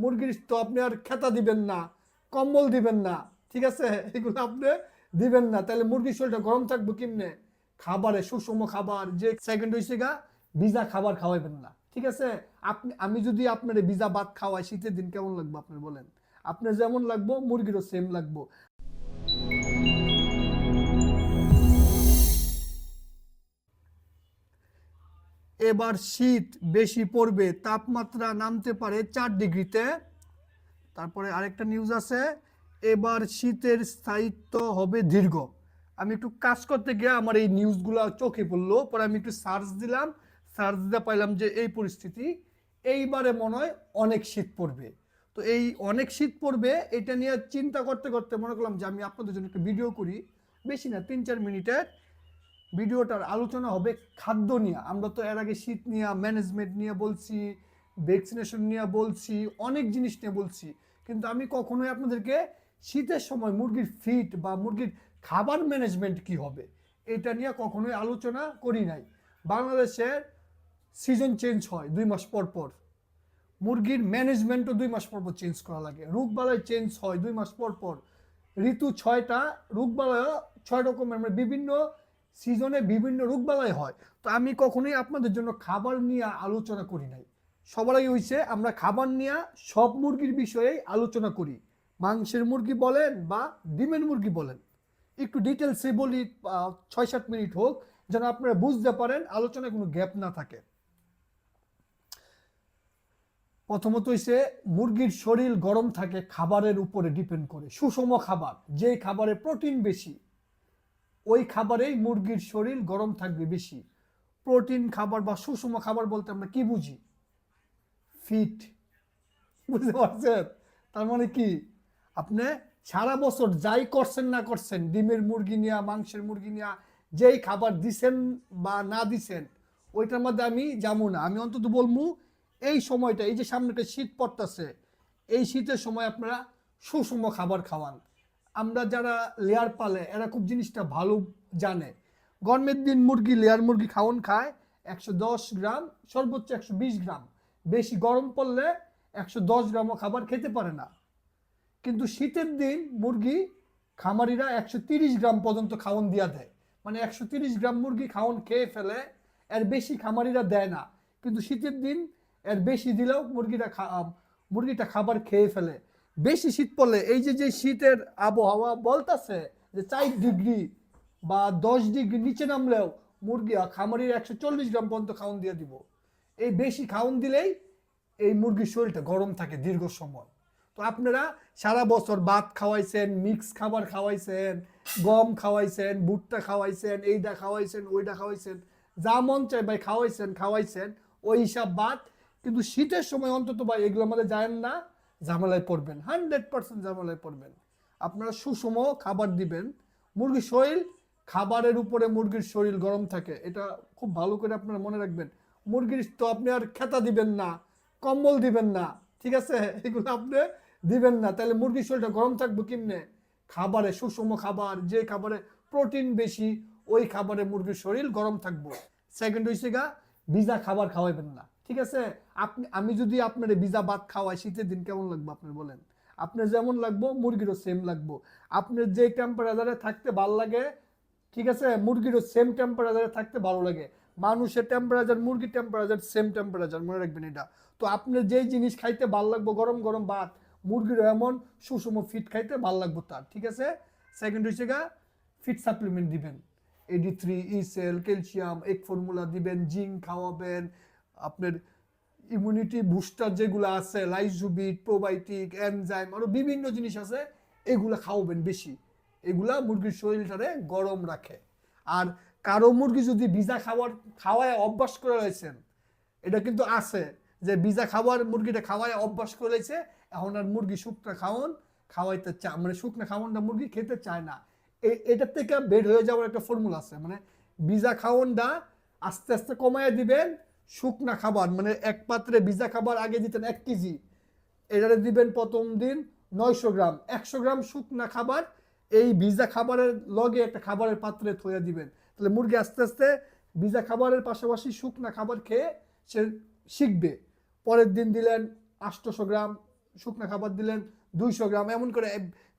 মুরগির তো আপনি আর খেতা দিবেন না, কম্বল দিবেন না, ঠিক আছে? এগুলো আপনি দিবেন না। তাহলে মুরগির শরীরটা গরম থাকব কিমনে? খাবারে, সুষম খাবার, যে সেকেন্ড হয়েছে গা, ভিজা খাবার খাওয়াইবেন না, ঠিক আছে? আপনি, আমি যদি আপনার ভিজা ভাত খাওয়াই, শীতের দিন কেমন লাগবে আপনি বলেন? আপনার যেমন লাগবো, মুরগিরও সেম লাগবো। এবার শীত বেশি পড়বে, তাপমাত্রা নামতে পারে চার ডিগ্রিতে। তারপরে আরেকটা নিউজ আছে, এবার শীতের স্থায়িত্ব হবে দীর্ঘ। আমি একটু কাজ করতে গিয়ে আমার এই নিউজগুলো চোখে পড়ল, পরে আমি একটু সার্চ দিলাম সার্চ দিতে পাইলাম যে এই পরিস্থিতি, এইবারে মনে হয় অনেক শীত পড়বে। তো এই অনেক শীত পড়বে, এটা নিয়ে চিন্তা করতে করতে মনে করলাম যে আমি আপনাদের জন্য একটা ভিডিও করি, বেশি না, তিন চার মিনিটের। ভিডিওটার আলোচনা হবে খাদ্য নিয়ে। আমরা তো এর আগে শীত নিয়ে ম্যানেজমেন্ট নিয়ে বলছি ভ্যাকসিনেশন নিয়ে বলছি, অনেক জিনিস নিয়ে বলছি। কিন্তু আমি কখনোই আপনাদেরকে শীতের সময় মুরগির ফিট বা মুরগির খাবার ম্যানেজমেন্ট কি হবে, এটা নিয়ে কখনোই আলোচনা করি নাই। বাংলাদেশের সিজন চেঞ্জ হয় দুই মাস পর পর। মুরগির ম্যানেজমেন্টও দুই মাস পর পর চেঞ্জ করা লাগে। রোগবালাই চেঞ্জ হয় দুই মাস পর পর। ঋতু ছয়টা রোগবালাই ছয় রকমের মানে বিভিন্ন সিজনে বিভিন্ন রোগবালাই হয়। তো আমি কখনোই আপনাদের জন্য খাবার নিয়ে আলোচনা করি নাই। সবার আগে হয়েছে আমরা খাবার নিয়ে সব মুরগির বিষয়েই আলোচনা করি। মাংসের মুরগি বলেন বা ডিমের মুরগি বলেন। একটু ডিটেলসে বলি ছয় সাত মিনিট হোক, যেন আপনারা বুঝতে পারেন, আলোচনায় কোনো গ্যাপ না থাকে। প্রথমত হইছে, মুরগির শরীর গরম থাকে, খাবারের উপরে ডিপেন্ড করে। সুষম খাবার যে খাবারে প্রোটিন বেশি ওই খাবারেই মুরগির শরীর গরম থাকবে বেশি। প্রোটিন খাবার বা সুষম খাবার বলতে আমরা কি বুঝি? ফিট। বুঝতে পারছেন? তার মানে কি? আপনি সারা বছর যাই করছেন না করছেন, ডিমের মুরগি নিয়া, মাংসের মুরগি নিয়া, যেই খাবার দিছেন বা না দিছেন, ওইটার মধ্যে আমি যাব না। আমি অন্তত বলব, এই সময়টা, এই যে সামনে একটা শীত পড়তেছে, এই শীতের সময় আপনারা সুষম খাবার খাওয়ান। আমরা যারা লেয়ার পালে, এরা খুব জিনিসটা ভালো জানে। গরমের দিন মুরগি লেয়ার মুরগি খাওয়ান খায়, একশো দশ গ্রাম, সর্বোচ্চ একশো বিশ গ্রাম। বেশি গরম পড়লে একশো দশ গ্রামও খাবার খেতে পারে না। কিন্তু শীতের দিন মুরগি খামারিরা একশো তিরিশ গ্রাম পর্যন্ত খাওয়ান দিয়া দেয়। মানে একশো তিরিশ গ্রাম মুরগি খাওয়ান খেয়ে ফেলে, এর বেশি খামারিরা দেয় না। কিন্তু শীতের দিন এর বেশি দিলেও মুরগিটা খা মুরগিটা খাবার খেয়ে ফেলে। বেশি শীত পড়লে এই যে যে শীতের আবহাওয়া বলতাছে যে চার ডিগ্রি বা দশ ডিগ্রি নিচে নামলেও মুরগি খামারির একশো চল্লিশ গ্রাম পর্যন্ত খাওয়ান দিয়ে দিব। এই বেশি খাওয়ান দিলেই এই মুরগির শরীরটা গরম থাকে দীর্ঘ সময়। তো আপনারা সারা বছর ভাত খাওয়াইছেন, মিক্স খাবার খাওয়াইছেন, গম খাওয়াইছেন, ভুট্টা খাওয়াইছেন এইটা খাওয়াইছেন ওইটা খাওয়াইছেন, যা মন চায় ভাই খাওয়াইছেন খাওয়াইছেন, ওই হিসাব বাদ। কিন্তু শীতের সময় অন্তত ভাই এগুলো আমাদের জানেন না। ঝামেলায় পড়বেন, হান্ড্রেড পার্সেন্ট ঝামেলায় পড়বেন। আপনারা সুষম খাবার দিবেন। মুরগির শরীর, খাবারের উপরে মুরগির শরীর গরম থাকে, এটা খুব ভালো করে আপনারা মনে রাখবেন। মুরগির তো আপনি আর খেতা দিবেন না, কম্বল দিবেন না, ঠিক আছে? এগুলো আপনি দিবেন না। তাহলে মুরগির শরীরটা গরম থাকবে কেমনে? খাবারে, সুষম খাবার, যে খাবারে প্রোটিন বেশি, ওই খাবারে মুরগির শরীর গরম থাকব। সেকেন্ড হয়েছে গা, ভিজা খাবার খাওয়াইবেন না। ঠিক আছে? আপনি আমি যদি আপনার ভিজা ভাত খাওয়াই, শীতের দিন কেমন লাগবে আপনি বলেন? আপনার যেমন লাগবো, মুরগিরও সেম লাগবো। আপনার যে টেম্পারেচারে থাকতে ভালো লাগে, ঠিক আছে? মুরগিরও সেম টেম্পারেচারে থাকতে ভালো লাগে। মানুষের টেম্পারেচার মুরগির টেম্পারেচার সেম টেম্পারেচার মনে রাখবেন এটা। তো আপনার যেই জিনিস খাইতে ভালো লাগবো, গরম গরম ভাত, মুরগিরও এমন সুষম ফিট খাইতে ভালো লাগবো তার, ঠিক আছে? সেকেন্ড হচ্ছে গা ফিট সাপ্লিমেন্ট দিবেন। এডি থ্রি ইসেল ক্যালসিয়াম এক ফর্মুলা দিবেন, জিঙ্ক খাওয়াবেন আপনার ইমিউনিটি বুস্টার যেগুলো আছে লাইজুবিট প্রোবায়োটিক এনজাইম আরও বিভিন্ন জিনিস আছে, এগুলো খাওয়াবেন বেশি। এগুলা মুরগির শরীরটারে গরম রাখে। আর কারও মুরগি যদি ভিজা খাবার খাওয়ায় অভ্যাস করে রয়েছেন, এটা কিন্তু আছে যে ভিজা খাবার মুরগিটা খাওয়ায় অভ্যাস করে রয়েছে, এখন আর মুরগি শুকনা খাওয়ান, খাওয়াইতে চা মানে শুকনা খাওয়ানটা মুরগি খেতে চায় না। এটার থেকে বের হয়ে যাওয়ার একটা ফর্মুলা আছে মানে ভিজা খাওয়ানটা আস্তে আস্তে কমায় দিবেন শুকনা খাবার মানে এক পাত্রে ভিজা খাবার আগে দিতেন এক কেজি। এটারে দিবেন প্রথম দিন নয়শো গ্রাম। একশো গ্রাম শুকনা খাবার, এই ভিজা খাবারের লগে একটা খাবারের পাত্রে থইয়া দিবেন। তাহলে মুরগি আস্তে আস্তে ভিজা খাবারের পাশাপাশি শুকনা খাবার খেয়ে সে শিখবে। পরের দিন দিলেন আটশোশো গ্রাম, শুকনা খাবার দিলেন দুইশো গ্রাম। এমন করে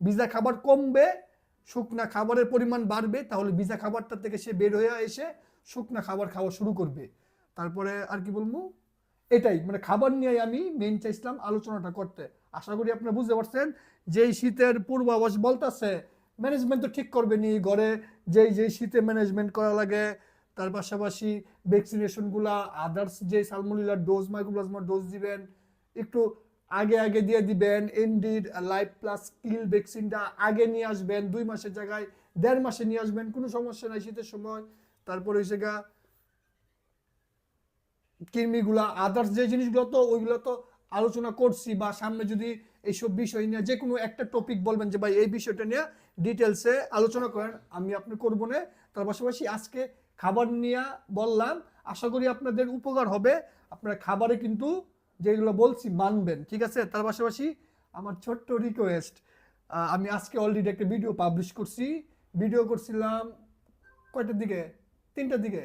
ভিজা খাবার কমবে, শুকনা খাবারের পরিমাণ বাড়বে, তাহলে ভিজা খাবারটা থেকে সে বের হয়ে এসে শুকনা খাবার খাওয়া শুরু করবে। তারপরে আর কি বলব? এটাই মানে খাবার নিয়ে আমি মেন চাইছিলাম আলোচনাটা করতে। আশা করি আপনারা বুঝতে পারছেন যে শীতের পূর্বাভাস বলতেছে ম্যানেজমেন্ট তো ঠিক করবে নি ঘরে, যেই যেই শীতে ম্যানেজমেন্ট করা লাগে, তার পাশাপাশি ভ্যাকসিনেশনগুলা আদার্স যে সালমোনিলার ডোজ মাইক্রোপ্লাজমার ডোজ দিবেন, একটু আগে আগে দিয়ে দিবেন এনডিড লাইফ প্লাস কিল ভ্যাকসিনটা আগে নিয়ে আসবেন, দুই মাসের জায়গায়, দেড় মাসে নিয়ে আসবেন, কোনো সমস্যা নাই শীতের সময়। তারপরে হয়েছে গা কৃমিগুলা আদার্স যে জিনিসগুলো তো ওইগুলো তো আলোচনা করছি বা সামনে যদি এইসব বিষয় নিয়ে যে কোনো একটা টপিক বলবেন যে, ভাই, এই বিষয়টা নিয়ে ডিটেলসে আলোচনা করেন, আমি আপনি করব না। তার পাশাপাশি আজকে খাবার নিয়ে বললাম, আশা করি আপনাদের উপকার হবে। আপনারা খাবারে কিন্তু যেগুলো বলছি মানবেন, ঠিক আছে? তার পাশাপাশি আমার ছোট্ট রিকোয়েস্ট আমি আজকে অলরেডি একটা ভিডিও পাবলিশ করছি। ভিডিও করছিলাম কয়টার দিকে? তিনটার দিকে।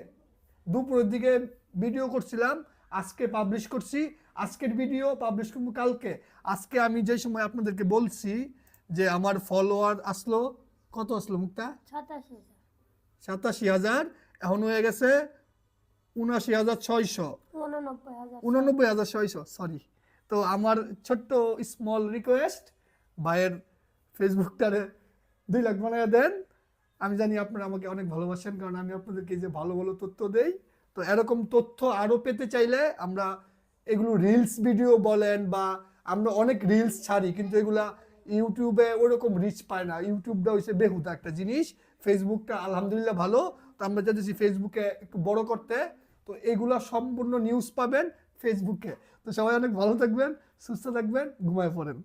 দুপুরের দিকে ভিডিও করছিলাম আজকে পাবলিশ করছি। আজকের ভিডিও পাবলিশ করব কালকে। আজকে আমি যে সময় আপনাদেরকে বলছি যে আমার ফলোয়ার আসলো কত আসলো মুক্তা? সাতাশ হাজার। সাতাশি হাজার এখন হয়ে গেছে উনাশি হাজার ছয়শো। উননব্বই হাজার। উননব্বই হাজার ছয়শো সরি তো আমার ছোট্ট স্মল রিকোয়েস্ট ভাইয়ের ফেসবুকটারে দুই লাখ বানিয়ে দেন। আমি জানি আপনারা আমাকে অনেক ভালোবাসেন কারণ আমি আপনাদেরকে যে ভালো ভালো তথ্য দেই। তো এরকম তথ্য আরও পেতে চাইলে আমরা এগুলো রিলস ভিডিও বলেন বা আমরা অনেক রিলস ছাড়ি, কিন্তু এগুলা ইউটিউবে ওরকম রিচ পায় না। ইউটিউবটা হচ্ছে বেহুদা একটা জিনিস। ফেসবুকটা আলহামদুলিল্লাহ ভালো। তো আমরা চাইতেছি ফেসবুকে একটু বড় করতে। তো এগুলা সম্পূর্ণ নিউজ পাবেন ফেসবুকে তো সবাই অনেক ভালো থাকবেন, সুস্থ থাকবেন, ঘুমায় পড়েন।